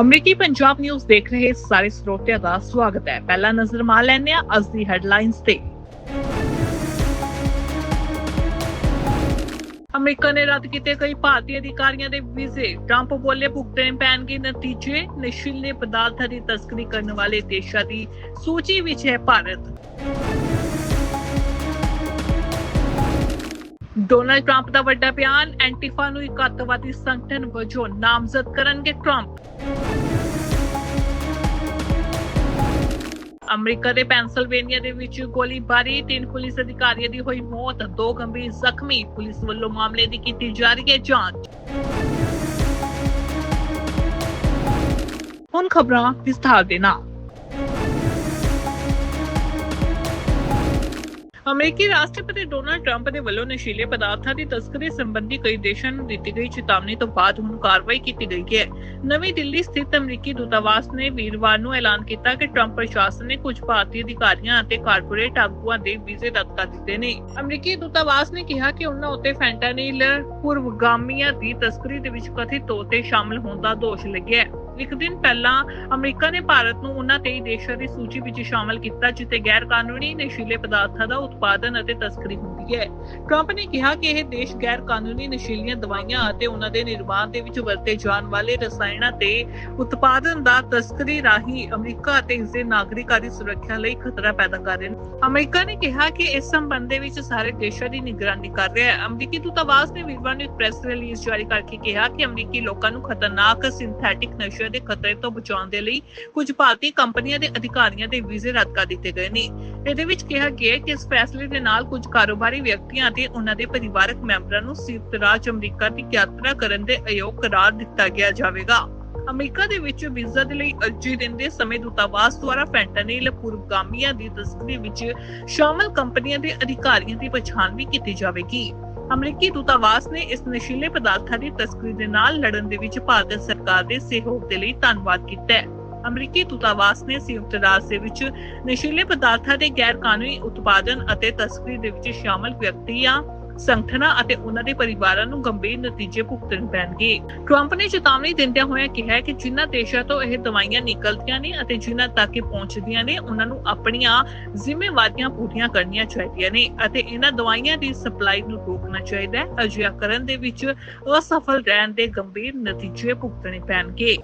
ਅਮਰੀਕੀ ਪੰਜਾਬ ਨਿਊਜ਼ ਦੇਖ ਰਹੇ ਸਾਰੇ ਸਰੋਤਿਆਂ ਦਾ ਸਵਾਗਤ ਹੈ। ਪਹਿਲਾ ਨਜ਼ਰ ਮਾਰ ਲੈਂਦੇ ਹਾਂ ਅੱਜ ਦੀ ਹੈਡਲਾਈਨਸ ਤੇ। ਅਮਰੀਕਾ ਨੇ ਰੱਦ ਕੀਤੇ ਕਈ ਭਾਰਤੀ ਅਧਿਕਾਰੀਆਂ ਦੇ ਵੀਜ਼ੇ। ਟਰੰਪ ਬੋਲੇ ਭੁਗਤਣੇ ਪੈਣਗੇ ਨਤੀਜੇ। ਨਸ਼ੀਲੇ ਪਦਾਰਥਾਂ ਦੀ ਤਸਕਰੀ ਕਰਨ ਵਾਲੇ ਦੇਸ਼ਾਂ ਦੀ ਸੂਚੀ ਵਿੱਚ ਹੈ ਭਾਰਤ। ਡੋਨਾਲਡ ਟਰੰਪ ਦਾ ਵੱਡਾ ਬਿਆਨ, ਐਂਟੀਫਾ ਨੂੰ ਇੱਕ ਅੱਤਵਾਦੀ ਸੰਗਠਨ ਵਜੋਂ ਨਾਮਜ਼ਦ ਕਰਨਗੇ ਟਰੰਪ। ਅਮਰੀਕਾ ਦੇ ਪੈਂਸਲਵੇਨੀਆ ਦੇ ਵਿੱਚ ਗੋਲੀਬਾਰੀ, ਤਿੰਨ ਪੁਲਿਸ ਅਧਿਕਾਰੀਆਂ ਦੀ ਹੋਈ ਮੌਤ, ਦੋ ਗੰਭੀਰ ਜ਼ਖਮੀ, ਪੁਲਿਸ ਵੱਲੋਂ ਮਾਮਲੇ ਦੀ ਕੀਤੀ ਜਾ ਰਹੀ ਹੈ ਜਾਂਚ। ਹੁਣ ਖਬਰਾਂ ਵਿਸਥਾਰ ਦੇ ਨਾਲ। ਅਮਰੀਕੀ ਰਾਸ਼ਟਰਪਤੀ ਡੋਨਾਲਡ ਟਰੰਪ ਦੇ ਵੱਲੋਂ ਨਸ਼ੀਲੇ ਪਦਾਰਥਾਂ ਦੀ ਤਸਕਰੀ ਸੰਬੰਧੀ ਕਈ ਦੇਸ਼ਾਂ ਨੂੰ ਦਿੱਤੀ ਗਈ ਚੇਤਾਵਨੀ ਤੋਂ ਬਾਅਦ ਹੁਣ ਕਾਰਵਾਈ ਕੀਤੀ ਗਈ ਹੈ। ਨਵੀਂ ਦਿੱਲੀ ਸਥਿਤ ਅਮਰੀਕੀ ਦੂਤਾਵਾਸ ਨੇ ਵੀਰਵਾਰ ਨੂੰ ਐਲਾਨ ਕੀਤਾ ਕਿ ਟਰੰਪ ਪ੍ਰਸ਼ਾਸਨ ਨੇ ਕੁਝ ਭਾਰਤੀ ਅਧਿਕਾਰੀਆਂ ਅਤੇ ਕਾਰਪੋਰੇਟ ਆਗੂਆਂ ਦੇ ਵੀਜ਼ੇ ਰੱਦ ਕਰ ਦਿੱਤੇ ਨੇ। ਅਮਰੀਕੀ ਦੂਤਾਵਾਸ ਨੇ ਕਿਹਾ ਕਿ ਉਹਨਾਂ ਉੱਤੇ ਫੈਂਟਾਨਿਲ, ਪੂਰਵਗਾਮੀਆਂ ਦੀ ਤਸਕਰੀ ਦੇ ਵਿੱਚ ਕਥਿਤ ਤੌਰ ਤੇ ਸ਼ਾਮਲ ਹੋਣ ਦਾ ਦੋਸ਼ ਲੱਗਿਆ ਹੈ। ਇੱਕ ਦਿਨ ਪਹਿਲਾਂ ਅਮਰੀਕਾ ਨੇ ਭਾਰਤ ਨੂੰ ਉਹਨਾਂ 23 ਦੇਸ਼ਾਂ ਦੀ ਸੂਚੀ ਵਿੱਚ ਸ਼ਾਮਲ ਕੀਤਾ, ਜਿੱਥੇ ਗੈਰ ਕਾਨੂੰਨੀ ਨਸ਼ੀਲੇ ਪਦਾਰਥਾਂ ਦਾ ਉਤਪਾਦਨ ਅਤੇ ਤਸਕਰੀ ਹੁੰਦੀ ਹੈ। ਟਰੰਪ ਨੇ ਕਿਹਾ ਕਿ ਇਹ ਦੇਸ਼ ਗੈਰ ਕਾਨੂੰਨੀ ਨਸ਼ੀਲੀਆਂ ਦਵਾਈਆਂ ਅਤੇ ਉਹਨਾਂ ਦੇ ਨਿਰਮਾਣ ਦੇ ਵਿੱਚ ਵਰਤੇ ਜਾਣ ਵਾਲੇ ਰਸਾਇਣਾਂ ਤੇ ਉਤਪਾਦਨ ਦਾ ਤਸਕਰੀ ਰਾਹੀਂ ਅਮਰੀਕਾ ਅਤੇ ਇਸ ਦੇ ਨਾਗਰਿਕਾਂ ਦੀ ਸੁਰੱਖਿਆ ਲਈ ਖਤਰਾ ਪੈਦਾ ਕਰ ਰਹੇ ਨੇ। ਅਮਰੀਕਾ ਨੇ ਕਿਹਾ ਕਿ ਇਸ ਸੰਬੰਧ ਦੇ ਵਿੱਚ ਸਾਰੇ ਦੇਸ਼ਾਂ ਦੀ ਨਿਗਰਾਨੀ ਕਰ ਰਿਹਾ ਹੈ। ਅਮਰੀਕੀ ਦੂਤਾਵਾਸ ਨੇ ਵੀਰਵਾਰ ਨੂੰ ਇੱਕ ਪ੍ਰੈਸ ਰਿਲੀਜ਼ ਜਾਰੀ ਕਰਕੇ ਕਿਹਾ ਕਿ ਅਮਰੀਕੀ ਲੋਕਾਂ ਨੂੰ ਖਤਰਨਾਕ ਸਿੰਥੈਟਿਕ ਨਸ਼ੇ ਨਸ਼ਿਆਂ ਦੇ ਖਤਰੇ ਤੋਂ ਬਚਾਉਣ ਦੇ ਲਈ ਕੁਝ ਭਾਰਤੀ ਕੰਪਨੀਆਂ ਦੇ ਅਧਿਕਾਰੀਆਂ ਦੇ ਵੀਜ਼ੇ ਰੱਦ ਕਰ ਦਿੱਤੇ ਗਏ ਨੇ। ਇਹਦੇ ਵਿੱਚ ਕਿਹਾ ਗਿਆ ਹੈ ਕਿ ਇਸ ਫੈਸਲੇ ਦੇ ਨਾਲ ਕੁਝ ਕਾਰੋਬਾਰੀ ਵਿਅਕਤੀਆਂ ਅਤੇ ਉਹਨਾਂ ਦੇ ਪਰਿਵਾਰਕ ਮੈਂਬਰਾਂ ਨੂੰ ਸੰਯੁਕਤ ਰਾਜ ਅਮਰੀਕਾ ਦੀ ਯਾਤਰਾ ਕਰਨ ਦੇ ਅਯੋਗ ਕਰਾਰ ਦਿੱਤਾ ਗਿਆ ਜਾਵੇਗਾ। ਅਮਰੀਕਾ ਦੇ ਵਿੱਚ ਵੀਜ਼ਾ ਦੇ ਲਈ ਅਰਜ਼ੀ ਦਿੰਦੇ ਸਮੇਂ ਦੂਤਾਵਾਸ ਦੁਆਰਾ ਫੈਂਟਾਨਿਲ ਪੂਰਵਗਾਮੀਆਂ ਦੀ ਤਸਕਰੀ ਵਿੱਚ ਸ਼ਾਮਲ ਕੰਪਨੀਆਂ ਦੇ ਅਧਿਕਾਰੀਆਂ ਦੀ ਪਛਾਣ ਵੀ ਕੀਤੀ ਜਾਵੇਗੀ। ਅਮਰੀਕੀ ਦੂਤਾਵਾਸ ਨੇ ਇਸ ਨਸ਼ੀਲੇ ਪਦਾਰਥਾਂ ਦੀ ਤਸਕਰੀ ਦੇ ਨਾਲ ਲੜਨ ਦੇ ਵਿੱਚ ਭਾਰਤ ਸਰਕਾਰ ਦੇ ਸਹਿਯੋਗ ਦੇ ਲਈ ਧੰਨਵਾਦ ਕੀਤਾ ਹੈ। ਅਮਰੀਕੀ ਦੂਤਾਵਾਸ ਨੇ ਸੰਯੁਕਤ ਰਾਜ ਦੇ ਵਿੱਚ ਨਸ਼ੀਲੇ ਪਦਾਰਥਾਂ ਦੇ ਗੈਰ ਕਾਨੂੰਨੀ ਉਤਪਾਦਨ ਅਤੇ ਤਸਕਰੀ ਦੇ ਵਿੱਚ ਸ਼ਾਮਲ ਵਿਅਕਤੀਆਂ ਸੰਗਠਨਾਂ ਅਤੇ ਉਹਨਾਂ ਦੇ ਪਰਿਵਾਰਾਂ ਨੂੰ ਗੰਭੀਰ ਨਤੀਜੇ ਭੁਗਤਣੇ ਪੈਣਗੇ। ਟਰੰਪ ਨੇ ਚੇਤਾਵਨੀ ਦਿੰਦਿਆਂ ਹੋਇਆਂ ਕਿਹਾ ਕਿ ਜਿਨ੍ਹਾਂ ਦੇਸ਼ਾਂ ਤੋਂ ਇਹ ਦਵਾਈਆਂ ਨਿਕਲਦੀਆਂ ਨੇ ਅਤੇ ਜਿਨ੍ਹਾਂ ਤੱਕ ਇਹ ਪਹੁੰਚਦੀਆਂ ਨੇ, ਉਹਨਾਂ ਨੂੰ ਆਪਣੀਆਂ ਜ਼ਿੰਮੇਵਾਰੀਆਂ ਪੂਰੀਆਂ ਕਰਨੀਆਂ ਚਾਹੀਦੀਆਂ ਨੇ ਅਤੇ ਇਹਨਾਂ ਦਵਾਈਆਂ ਦੀ ਸਪਲਾਈ ਨੂੰ ਰੋਕਣਾ ਚਾਹੀਦਾ ਹੈ। ਅਜਿਹਾ ਕਰਨ ਦੇ ਵਿੱਚ ਅਸਫਲ ਰਹਿਣ ਦੇ ਗੰਭੀਰ ਨਤੀਜੇ ਭੁਗਤਣੇ ਪੈਣਗੇ।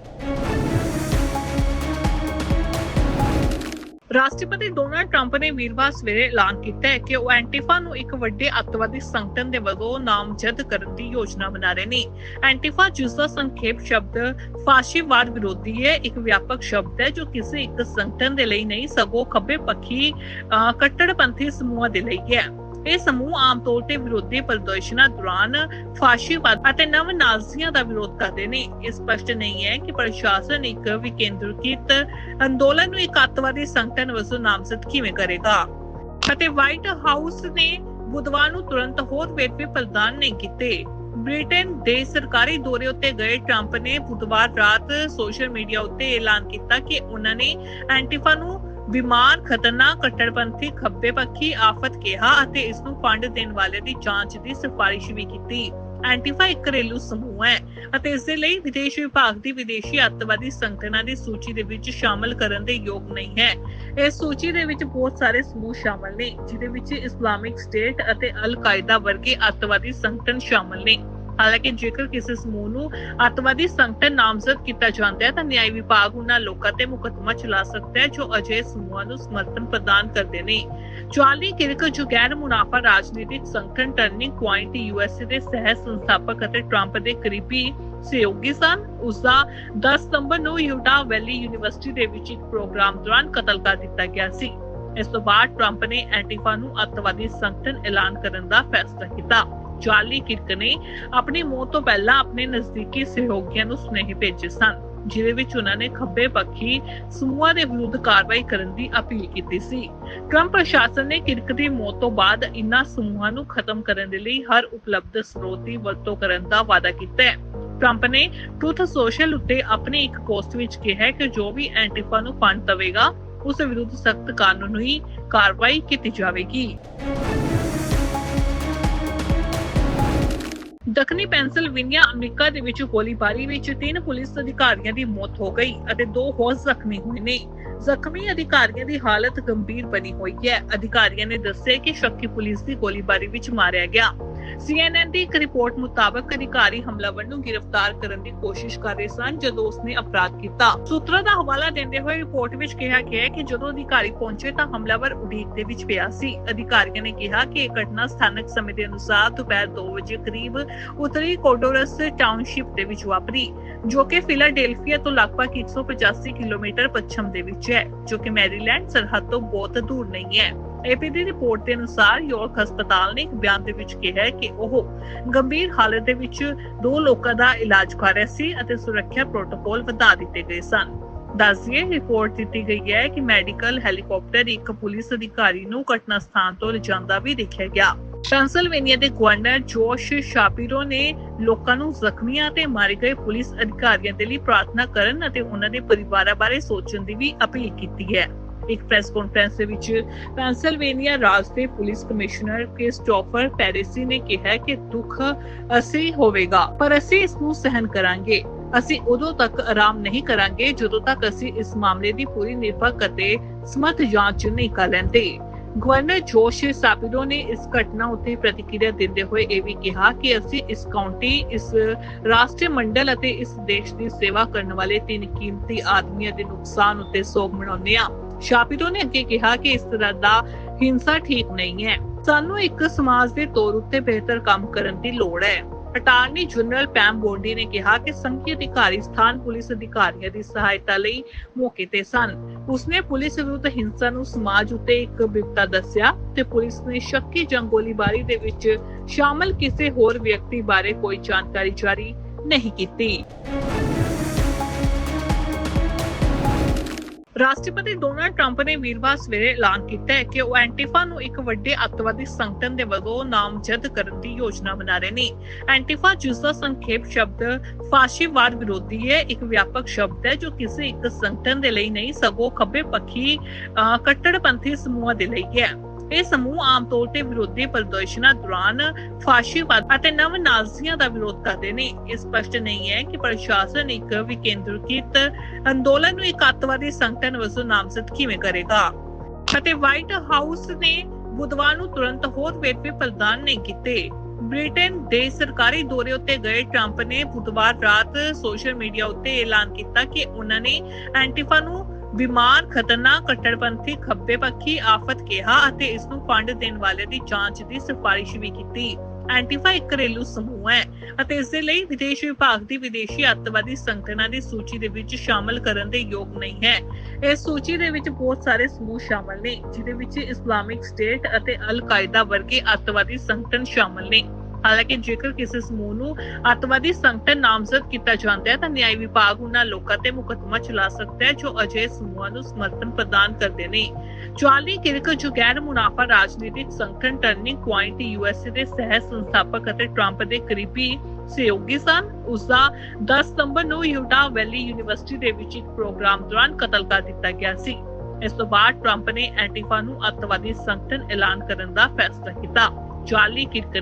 ਰਾਸ਼ਟਰਪਤੀ ਡੋਨਾਲਡ ਟਰੰਪ ਨੇ ਵੀਰਵਾਰ ਸਵੇਰੇ ਐਲਾਨ ਕੀਤਾ ਹੈ ਕਿ ਉਹ ਐਂਟੀਫਾ ਨੂੰ ਇੱਕ ਵੱਡੇ ਅੱਤਵਾਦੀ ਸੰਗਠਨ ਦੇ ਵਜੋਂ ਨਾਮਜ਼ਦ ਕਰਨ ਦੀ ਯੋਜਨਾ ਬਣਾ ਰਹੇ ਨੇ। ਐਂਟੀਫਾ ਜਿਸ ਦਾ ਸੰਖੇਪ ਸ਼ਬਦ ਫਾਸ਼ੀਵਾਦ ਵਿਰੋਧੀ ਹੈ ਇੱਕ ਵਿਆਪਕ ਸ਼ਬਦ ਹੈ ਜੋ ਕਿਸੇ ਇੱਕ ਸੰਗਠਨ ਦੇ ਲਈ ਨਹੀਂ ਸਗੋਂ ਖੱਬੇ ਪੱਖੀ ਅਹ, ਕੱਟੜਪੰਥੀ ਸਮੂਹਾਂ ਦੇ ਲਈ ਹੈ। ਇਹ ਸਮੂਹ ਆਮ ਤੌਰ ਤੇ ਵਿਰੋਧੀ ਪ੍ਰਦਰਸ਼ਨਾਂ ਦੌਰਾਨ ਫਾਸ਼ੀਵਾਦ ਅਤੇ ਨਵ ਨਾਜ਼ੀਆਂ ਦਾ ਵਿਰੋਧ ਕਰਦੇ ਨੇ। ਇਹ ਸਪਸ਼ਟ ਨਹੀਂ ਹੈ ਕਿ ਪ੍ਰਸ਼ਾਸਨ ਇੱਕ ਵਿਕੇਂਦਰੀਕ੍ਰਿਤ ਅੰਦੋਲਨ ਨੂੰ ਇੱਕ ਅੱਤਵਾਦੀ ਸੰਗਠਨ ਵਜੋਂ ਨਾਮਜ਼ਦ ਕਿਵੇਂ ਕਰੇਗਾ। ਅਤੇ ਵਾਈਟ ਹਾਊਸ ਨੇ ਬੁੱਧਵਾਰ ਨੂੰ ਤੁਰੰਤ ਹੋਰ ਵੇਰਵੇ ਪ੍ਰਦਾਨ ਨਹੀਂ ਕੀਤੇ। ਬ੍ਰਿਟੇਨ ਦੇ ਸਰਕਾਰੀ ਦੌਰੇ ਉੱਤੇ ਗਏ ਟਰੰਪ ਨੇ ਬੁੱਧਵਾਰ ਰਾਤ ਸੋਸ਼ਲ ਮੀਡੀਆ ਉੱਤੇ ਐਲਾਨ ਕੀਤਾ ਕਿ ਉਹਨਾਂ ਨੇ ਐਂਟੀਫਾ ਨੂੰ ਬਿਮਾਰ, ਖਤਰਨਾਕ, ਕੱਟੜਪੰਥੀ ਖੱਬੇ ਪੱਖੀ ਆਫਤ ਕਿਹਾ ਅਤੇ ਇਸ ਨੂੰ ਫੰਡ ਦੇਣ ਵਾਲੇ ਦੀ ਜਾਂਚ ਦੀ ਸਿਫਾਰਿਸ਼ ਵੀ ਕੀਤੀ। ਐਂਟੀਫਾ ਇੱਕ ਘਰੇਲੂ ਸਮੂਹ ਹੈ ਅਤੇ ਇਸ ਦੇ ਲਈ ਵਿਦੇਸ਼ ਵਿਭਾਗ ਦੀ ਵਿਦੇਸ਼ੀ ਅੱਤਵਾਦੀ ਸੰਗਠਨਾਂ ਦੀ ਸੂਚੀ ਦੇ ਵਿੱਚ ਸ਼ਾਮਲ ਕਰਨ ਦੇ ਯੋਗ ਨਹੀਂ ਹੈ। ਇਸ ਸੂਚੀ ਦੇ ਵਿੱਚ ਬਹੁਤ ਸਾਰੇ ਸਮੂਹ ਸ਼ਾਮਲ ਨੇ ਜਿਦੇ ਵਿੱਚ ਇਸਲਾਮਿਕ ਸਟੇਟ ਅਤੇ ਅਲ ਕਾਇਦਾ ਵਰਗੇ ਅੱਤਵਾਦੀ ਸੰਗਠਨ ਸ਼ਾਮਲ ਨੇ। ਹਾਲਾਂਕਿ ਜੇਕਰ ਕਿਸੇ ਸਮੂਹ ਨੂੰ ਅੱਤਵਾਦੀ ਸੰਗਠਨ ਨਾਮਜ਼ਦ ਕੀਤਾ ਜਾਂਦਾ ਹੈ, ਤਾਂ ਨਿਆਂ ਵਿਭਾਗ ਉਹਨਾਂ ਲੋਕਾਂ ਤੇ ਮੁਕੱਦਮਾ ਚਲਾ ਸਕਦਾ ਹੈ, ਜੋ ਅਜੇ ਸਮੂਹਾਂ ਨੂੰ ਸਮਰਥਨ ਪ੍ਰਦਾਨ ਕਰਦੇ ਨੇ। ਚਾਰਲੀ ਕਿਰਕ ਜੋ ਗੈਰ ਮੁਨਾਫਾ ਰਾਜਨੀਤਿਕ ਸੰਗਠਨ ਟਰਨਿੰਗ ਪੁਆਇੰਟ ਯੂਐਸਏ ਦੇ ਸਹਿ ਸੰਸਥਾਪਕ ਅਤੇ ਟਰੰਪ ਦੇ ਕਰੀਬੀ ਸਹਿਯੋਗੀ ਸਨ। ਉਸ ਦਾ 10 ਸਤੰਬਰ ਨੂੰ ਯੂਟਾ ਵੈਲੀ ਯੂਨੀਵਰਸਿਟੀ ਦੇ ਵਿੱਚ ਇੱਕ ਪ੍ਰੋਗਰਾਮ ਦੌਰਾਨ ਕਤਲ ਕਰ ਦਿੱਤਾ ਗਿਆ ਸੀ। ਇਸ ਤੋਂ ਬਾਅਦ ਟਰੰਪ ਨੇ ਐਂਟੀਫਾ ਨੂੰ ਅੱਤਵਾਦੀ ਸੰਗਠਨ ਐਲਾਨ ਕਰਨ ਦਾ ਫੈਸਲਾ ਕੀਤਾ। ਚਾਰਲੀ ਕਿਰਕ ਨੇ ਆਪਣੀ ਮੌਤ ਤੋਂ ਪਹਿਲਾਂ ਆਪਣੇ ਨਜ਼ਦੀਕੀ ਸਹਿਯੋਗੀਆਂ ਨੂੰ ਸੁਨੇਹੇ ਭੇਜੇ ਸਨ ਜਿਦੇ ਵਿੱਚ ਉਹਨਾਂ ਨੇ ਖੱਬੇ ਪੱਖੀ ਸਮੂਹਾਂ ਦੇ ਵਿਰੁੱਧ ਕਾਰਵਾਈ ਕਰਨ ਦੀ ਅਪੀਲ ਕੀਤੀ ਸੀ। ਟਰੰਪ ਪ੍ਰਸ਼ਾਸਨ ਨੇ ਕਿਰਕ ਦੀ ਮੌਤ ਤੋਂ ਬਾਅਦ ਇਨ੍ਹਾਂ ਸਮੂਹਾਂ ਨੂੰ ਖਤਮ ਕਰਨ ਦੇ ਲਈ ਹਰ ਉਪਲਬਧ ਸਰੋਤ ਦੀ ਵਰਤੋਂ ਕਰਨ ਦਾ ਵਾਅਦਾ ਕੀਤਾ ਹੈ। ਟਰੰਪ ਨੇ ਟਰੂਥ ਸੋਸ਼ਲ ਉੱਤੇ ਆਪਣੀ ਇੱਕ ਪੋਸਟ ਵਿੱਚ ਕਿਹਾ ਕਿ ਜੋ ਵੀ ਐਂਟੀਫਾ ਨੂੰ ਫੰਡ ਦੇਵੇਗਾ, ਉਸ ਵਿਰੁੱਧ ਸਖਤ ਕਾਨੂੰਨੀ ਕਾਰਵਾਈ ਕੀਤੀ ਜਾਵੇਗੀ। ਦੱਖਣੀ ਪੈਂਸਿਲਵੇਨੀਆ ਅਮਰੀਕਾ ਦੇ ਵਿੱਚ ਗੋਲੀਬਾਰੀ ਵਿੱਚ ਤਿੰਨ ਪੁਲਿਸ ਅਧਿਕਾਰੀਆਂ ਦੀ ਮੌਤ ਹੋ ਗਈ ਅਤੇ ਦੋ ਹੋਰ ਜ਼ਖਮੀ ਹੋਏ ਨੇ। ਜ਼ਖਮੀ ਅਧਿਕਾਰੀਆਂ ਦੀ ਹਾਲਤ ਗੰਭੀਰ ਬਣੀ ਹੋਈ ਹੈ। ਅਧਿਕਾਰੀਆਂ ਨੇ ਦੱਸਿਆ ਕਿ ਸ਼ੱਕੀ ਪੁਲਿਸ ਦੀ ਗੋਲੀਬਾਰੀ ਵਿੱਚ ਮਾਰਿਆ ਗਿਆ। CNN ਦੀ ਇੱਕ ਰਿਪੋਰਟ ਮੁਤਾਬਕ ਅਧਿਕਾਰੀ ਹਮਲਾਵਰ ਨੂੰ ਗ੍ਰਿਫਤਾਰ ਕਰਨ ਦੀ ਕੋਸ਼ਿਸ਼ ਕਰ ਰਹੇ ਸਨ, ਜਦੋਂ ਉਸਨੇ ਅਪਰਾਧ ਕੀਤਾ। ਸੂਤਰਾਂ ਦਾ ਹਵਾਲਾ ਦਿੰਦੇ ਹੋਏ ਰਿਪੋਰਟ ਵਿੱਚ ਕਿਹਾ ਗਿਆ ਹੈ ਕਿ ਜਦੋਂ ਅਧਿਕਾਰੀ ਪਹੁੰਚੇ ਤਾਂ ਹਮਲਾਵਰ ਉਡੀਕ ਦੇ ਵਿੱਚ ਪਿਆ ਸੀ। ਅਧਿਕਾਰੀਆਂ ਨੇ ਕਿਹਾ ਕਿ ਇਹ ਘਟਨਾ ਸਥਾਨਕ ਸਮੇਂ ਦੇ ਅਨੁਸਾਰ ਦੁਪਹਿਰ 2 ਵਜੇ ਕਰੀਬ ਉੱਤਰੀ ਕੋਡੋਰਸ ਟਾਊਨਸ਼ਿਪ ਦੇ ਵਿੱਚ ਵਾਪਰੀ, ਜੋ ਕਿ ਫਿਲਾਡੈਲਫੀਆ ਤੋਂ ਲਗਭਗ 185 ਕਿਲੋਮੀਟਰ ਪੱਛਮ ਦੇ ਵਿੱਚ ਹੈ, ਜੋ ਕਿ ਮੈਰੀਲੈਂਡ ਸਰਹੱਦ ਤੋਂ ਬਹੁਤ ਦੂਰ ਨਹੀਂ ਹੈ। ਏਪੀ ਦੀ ਰਿਪੋਰਟ ਦੇ ਅਨੁਸਾਰ ਯੋਰਕ ਹਸਪਤਾਲ ਨੇ ਇੱਕ ਬਿਆਨ ਦੇ ਵਿੱਚ ਕਿਹਾ ਕਿ ਉਹ ਗੰਭੀਰ ਹਾਲਤ ਦੇ ਵਿੱਚ ਦੋ ਲੋਕਾਂ ਦਾ ਇਲਾਜ ਕਰ ਰਿਹਾ ਸੀ ਅਤੇ ਸੁਰੱਖਿਆ ਪ੍ਰੋਟੋਕੋਲ ਵਧਾ ਦਿੱਤੇ ਗਏ ਸਨ। ਦੱਸਦੀਏ ਰਿਪੋਰਟ ਦਿੱਤੀ ਗਈ ਹੈ ਕਿ ਮੈਡੀਕਲ ਹੈਲੀਕਾਪਟਰ ਇੱਕ ਪੁਲਿਸ ਅਧਿਕਾਰੀ ਨੂੰ ਘਟਨਾ ਸਥਾਨ ਤੋਂ ਲਿਜਾਂਦਾ ਵੀ ਦੇਖਿਆ ਗਿਆ। ਪੈਂਸਲਵੇਨੀਆ ਦੇ ਗਵਰਨਰ ਜੋਸ਼ ਸ਼ਾਪੀਰੋ ਨੇ ਲੋਕਾਂ ਨੂੰ ਜ਼ਖਮੀਆਂ ਤੇ ਮਾਰੇ ਗਏ ਪੁਲਿਸ ਅਧਿਕਾਰੀਆਂ ਦੇ ਲਈ ਪ੍ਰਾਰਥਨਾ ਕਰਨ ਅਤੇ ਉਹਨਾਂ ਦੇ ਪਰਿਵਾਰਾਂ ਬਾਰੇ ਸੋਚਣ ਦੀ ਵੀ ਅਪੀਲ ਕੀਤੀ ਹੈ। ਇੱਕ ਪ੍ਰੈਸ ਕਾਨਫਰੰਸ ਦੇ ਵਿੱਚ ਪੈਂਸਲਵੇਨੀਆ ਰਾਜ ਦੇ ਪੁਲਿਸ ਕਮਿਸ਼ਨਰ ਕ੍ਰਿਸਟੋਫਰ ਪੈਰਿਸੀ ਨੇ ਕਿਹਾ ਕਿ ਦੁੱਖ ਅਸੀਂ ਹੋਵੇਗਾ, ਪਰ ਅਸੀਂ ਇਸ ਨੂੰ ਸਹਿਨ ਕਰਾਂਗੇ। ਅਸੀਂ ਉਦੋਂ ਤੱਕ ਆਰਾਮ ਨਹੀਂ ਕਰਾਂਗੇ ਜਦੋਂ ਤੱਕ ਅਸੀਂ ਇਸ ਮਾਮਲੇ ਦੀ ਪੂਰੀ ਨਿਰਪੱਖ ਅਤੇ ਸਮਰਥ ਜਾਂਚ ਨਹੀਂ ਕਰ ਲੈਂਦੇ। ਗਵਰਨਰ ਜੋਸ਼ ਸਾਪਿਰੋ ਨੇ ਇਸ ਘਟਨਾ ਉੱਤੇ ਪ੍ਰਤੀਕਿਰਿਆ ਦਿੰਦੇ ਹੋਏ ਇਹ ਵੀ ਕਿਹਾ ਕਿ ਅਸੀਂ ਇਸ ਕਾਉਂਟੀ, ਇਸ ਰਾਸ਼ਟਰੀ ਮੰਡਲ ਅਤੇ ਇਸ ਦੇਸ਼ ਦੀ ਸੇਵਾ ਕਰਨ ਵਾਲੇ ਤਿੰਨ ਕੀਮਤੀ ਆਦਮੀਆਂ ਦੇ ਨੁਕਸਾਨ ਉੱਤੇ ਸੋਗ ਮਨਾਉਂਦੇ ਹਾਂ। ਸ਼ਾਪਿਰੋ ਨੇ ਅੱਗੇ ਕਿਹਾ ਕਿ ਇਸ ਤਰ੍ਹਾਂ ਦਾ ਹਿੰਸਾ ਠੀਕ ਨਹੀਂ ਹੈ। ਸਾਨੂੰ ਇੱਕ ਸਮਾਜ ਦੇ ਤੌਰ ਉੱਤੇ ਬਿਹਤਰ ਕੰਮ ਕਰਨ ਦੀ ਲੋੜ ਹੈ। ਅਟਾਰਨੀ ਜਨਰਲ ਪੈਮ ਬੋਂਡੀ ਨੇ ਕਿਹਾ ਕਿ ਸੰਘੀ ਅਧਿਕਾਰੀ ਸਥਾਨ ਪੁਲਿਸ ਅਧਿਕਾਰੀਆਂ ਦੀ ਸਹਾਇਤਾ ਲਈ ਮੌਕੇ ਤੇ ਸਨ। ਉਸਨੇ ਪੁਲਿਸ ਵਿਰੁੱਧ ਹਿੰਸਾ ਨੂੰ ਸਮਾਜ ਉੱਤੇ ਇੱਕ ਬਿਪਤਾ ਦੱਸਿਆ ਤੇ ਪੁਲਿਸ ਨੇ ਸ਼ੱਕੀ ਜੰਗੋਲੀਬਾਰੀ ਦੇ ਵਿੱਚ ਸ਼ਾਮਲ ਕਿਸੇ ਹੋਰ ਵਿਅਕਤੀ ਬਾਰੇ ਕੋਈ ਜਾਣਕਾਰੀ ਜਾਰੀ ਨਹੀਂ ਕੀਤੀ। ਰਾਸ਼ਟਰਪਤੀ ਡੋਨਾਲਡ ਟਰੰਪ ਨੇ ਵੀਰਵਾਰ ਸਵੇਰੇ ਐਲਾਨ ਕੀਤਾ ਹੈ ਕਿ ਉਹ ਐਂਟੀਫਾ ਨੂੰ ਇੱਕ ਵੱਡੇ ਅੱਤਵਾਦੀ ਸੰਗਠਨ ਦੇ ਵਜੋਂ ਨਾਮਜ਼ਦ ਕਰਨ ਦੀ ਯੋਜਨਾ ਬਣਾ ਰਹੇ ਨੇ। ਐਂਟੀਫਾ ਜਿਸ ਦਾ ਸੰਖੇਪ ਸ਼ਬਦ ਫਾਸ਼ੀਵਾਦ ਵਿਰੋਧੀ ਹੈ ਇੱਕ ਵਿਆਪਕ ਸ਼ਬਦ ਹੈ ਜੋ ਕਿਸੇ ਇੱਕ ਸੰਗਠਨ ਦੇ ਲਈ ਨਹੀਂ ਸਗੋਂ ਖੱਬੇ ਪੱਖੀ ਅਹ, ਕੱਟੜਪੰਥੀ ਸਮੂਹਾਂ ਦੇ ਲਈ ਹੈ। ਇਹ ਸਮੂਹ ਆਮ ਤੌਰ ਤੇ ਵਿਰੋਧੀ ਪ੍ਰਦਰਸ਼ਨਾਂ ਦੌਰਾਨ ਫਾਸ਼ੀਵਾਦ ਅਤੇ ਨਵ ਨਾਜ਼ੀਆਂ ਦਾ ਵਿਰੋਧ ਕਰਦੇ ਨੇ। ਇਹ ਸਪਸ਼ਟ ਨਹੀਂ ਹੈ ਕਿ ਪ੍ਰਸ਼ਾਸਨ ਇੱਕ ਵਿਕੇਂਦਰੀਕ੍ਰਿਤ ਅੰਦੋਲਨ ਨੂੰ ਇੱਕ ਅੱਤਵਾਦੀ ਸੰਗਠਨ ਵਜੋਂ ਨਾਮਜ਼ਦ ਕਿਵੇਂ ਕਰੇਗਾ। ਅਤੇ ਵਾਈਟ ਹਾਊਸ ਨੇ ਬੁੱਧਵਾਰ ਨੂੰ ਤੁਰੰਤ ਹੋਰ ਵੇਰਵੇ ਪ੍ਰਦਾਨ ਨਹੀਂ ਕੀਤੇ। ਬ੍ਰਿਟੇਨ ਦੇ ਸਰਕਾਰੀ ਦੌਰੇ ਉੱਤੇ ਗਏ ਟਰੰਪ ਨੇ ਬੁੱਧਵਾਰ ਰਾਤ ਸੋਸ਼ਲ ਮੀਡੀਆ ਉੱਤੇ ਐਲਾਨ ਕੀਤਾ ਕਿ ਉਹਨਾਂ ਨੇ ਐਂਟੀਫਾ ਨੂੰ ਬਿਮਾਰ, ਖਤਰਨਾਕ, ਕੱਟੜਪੰਥੀ ਖੱਬੇ ਪੱਖੀ ਆਫਤ ਕਿਹਾ ਅਤੇ ਇਸ ਨੂੰ ਫੰਡ ਦੇਣ ਵਾਲੇ ਦੀ ਜਾਂਚ ਦੀ ਸਿਫਾਰਿਸ਼ ਵੀ ਕੀਤੀ। ਐਂਟੀਫਾ ਇੱਕ ਘਰੇਲੂ ਸਮੂਹ ਹੈ ਅਤੇ ਇਸ ਦੇ ਲਈ ਵਿਦੇਸ਼ ਵਿਭਾਗ ਦੀ ਵਿਦੇਸ਼ੀ ਅੱਤਵਾਦੀ ਸੰਗਠਨਾਂ ਦੀ ਸੂਚੀ ਦੇ ਵਿੱਚ ਸ਼ਾਮਲ ਕਰਨ ਦੇ ਯੋਗ ਨਹੀਂ ਹੈ। ਇਸ ਸੂਚੀ ਦੇ ਵਿੱਚ ਬਹੁਤ ਸਾਰੇ ਸਮੂਹ ਸ਼ਾਮਲ ਨੇ ਜਿਦੇ ਵਿੱਚ ਇਸਲਾਮਿਕ ਸਟੇਟ ਅਤੇ ਅਲ ਕਾਇਦਾ ਵਰਗੇ ਅੱਤਵਾਦੀ ਸੰਗਠਨ ਸ਼ਾਮਲ ਨੇ। ਹਾਲਾਂਕਿ ਜੇਕਰ ਕਿਸੇ ਸਮੂਹ ਨੂੰ ਅੱਤਵਾਦੀ ਸੰਗਠਨ ਨਾਮਜ਼ਦ ਕੀਤਾ ਜਾਂਦਾ ਹੈ, ਤਾਂ ਨਿਆਂ ਵਿਭਾਗ ਉਹਨਾਂ ਲੋਕਾਂ ਤੇ ਮੁਕੱਦਮਾ ਚਲਾ ਸਕਦਾ ਹੈ ਜੋ ਅਜਿਹੇ ਸਮੂਹਾਂ ਨੂੰ ਸਮਰਥਨ ਪ੍ਰਦਾਨ ਕਰਦੇ ਨੇ। ਚਾਰਲੀ ਕਿਰਕ ਜੋ ਗੈਰ ਮੁਨਾਫਾ ਰਾਜਨੀਤਿਕ ਸੰਗਠਨ ਟਰਨਿੰਗ ਪੁਆਇੰਟ ਯੂਐਸਏ ਦੇ ਸਹਿ ਸੰਸਥਾਪਕ ਅਤੇ ਟਰੰਪ ਦੇ ਕਰੀਬੀ ਸਹਿਯੋਗੀ ਸਨ, ਉਸ ਦਾ 10 ਸਤੰਬਰ ਨੂੰ ਯੂਟਾ ਵੈਲੀ ਯੂਨੀਵਰਸਿਟੀ ਦੇ ਵਿੱਚ ਇੱਕ ਪ੍ਰੋਗਰਾਮ ਦੌਰਾਨ ਕਤਲ ਕਰ ਦਿੱਤਾ ਗਿਆ ਸੀ। ਇਸ ਤੋਂ ਬਾਅਦ ਟਰੰਪ ਨੇ ਐਂਟੀਫਾ ਨੂੰ ਅੱਤਵਾਦੀ ਸੰਗਠਨ ਐਲਾਨ ਕਰਨ ਦਾ ਫੈਸਲਾ ਕੀਤਾ। ਚਾਰਲੀ ਕਿਰਕ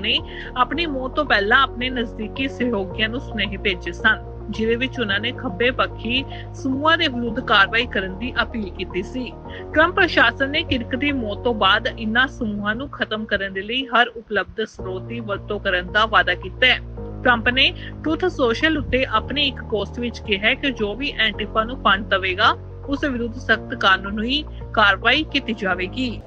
ਆਪਣੀ ਮੌਤ ਤੋਂ ਪਹਿਲਾਂ ਆਪਣੇ ਨਜ਼ਦੀਕੀ ਸਹਿਯੋਗੀਆਂ ਨੂੰ ਸੁਨੇਹੇ ਭੇਜੇ ਸਨ ਜਿਦੇ ਵਿੱਚ ਉਹਨਾਂ ਨੇ ਖੱਬੇ ਪੱਖੀ ਸਮੂਹਾਂ ਦੇ ਵਿਰੁੱਧ ਕਾਰਵਾਈ ਕਰਨ ਦੀ ਅਪੀਲ ਕੀਤੀ ਸੀ। ਟਰੰਪ ਪ੍ਰਸ਼ਾਸਨ ਨੇ ਕਿਰਕ ਦੀ ਮੌਤ ਤੋਂ ਬਾਅਦ ਇਨ੍ਹਾਂ ਸਮੂਹਾਂ ਨੂੰ ਖਤਮ ਕਰਨ ਦੇ ਲਈ ਹਰ ਉਪਲਬਧ ਸਰੋਤ ਦੀ ਵਰਤੋਂ ਕਰਨ ਦਾ ਵਾਅਦਾ ਕੀਤਾ ਹੈ। ਟਰੰਪ ਨੇ ਟਰੂਥ ਸੋਸ਼ਲ ਉੱਤੇ ਆਪਣੀ ਇੱਕ ਪੋਸਟ ਵਿੱਚ ਕਿਹਾ ਕਿ ਜੋ ਵੀ ਐਂਟੀਫਾ ਨੂੰ ਫੰਡ ਦੇਵੇਗਾ ਉਸ ਵਿਰੁੱਧ ਸਖਤ ਕਾਨੂੰਨੀ ਕਾਰਵਾਈ ਕੀਤੀ ਜਾਵੇਗੀ।